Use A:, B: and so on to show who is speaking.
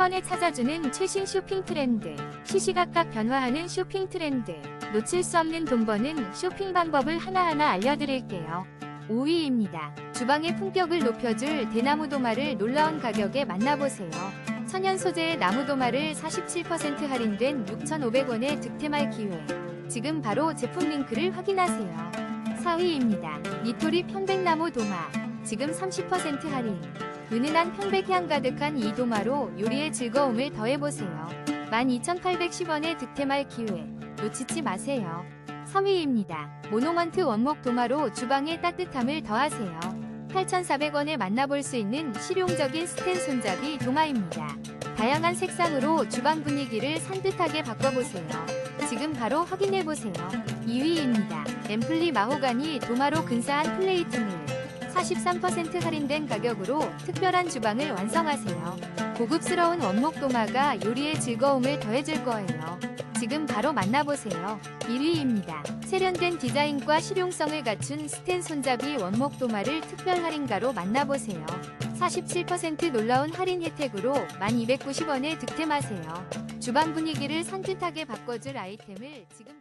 A: 번에 찾아주는 최신 쇼핑 트렌드. 시시각각 변화하는 쇼핑 트렌드. 놓칠 수 없는 돈 버는 쇼핑 방법을 하나하나 알려드릴게요. 5위입니다. 주방의 품격을 높여줄 대나무 도마를 놀라운 가격에 만나보세요. 천연 소재의 나무 도마를 47% 할인된 6,500원에 득템할 기회. 지금 바로 제품 링크를 확인하세요. 4위입니다. 니토리 편백나무 도마. 지금 30% 할인. 은은한 편백향 가득한 이 도마로 요리의 즐거움을 더해보세요. 12,810원에 득템할 기회. 놓치지 마세요. 3위입니다. 모노먼트 원목 도마로 주방의 따뜻함을 더하세요. 8,400원에 만나볼 수 있는 실용적인 스텐 손잡이 도마입니다. 다양한 색상으로 주방 분위기를 산뜻하게 바꿔보세요. 지금 바로 확인해보세요. 2위입니다. 앰플리 마호가니 도마로 근사한 플레이팅을 43% 할인된 가격으로 특별한 주방을 완성하세요. 고급스러운 원목 도마가 요리의 즐거움을 더해줄 거예요. 지금 바로 만나보세요. 1위입니다. 세련된 디자인과 실용성을 갖춘 스텐 손잡이 원목 도마를 특별 할인가로 만나보세요. 47% 놀라운 할인 혜택으로 1290원에 득템하세요. 주방 분위기를 산뜻하게 바꿔줄 아이템을 지금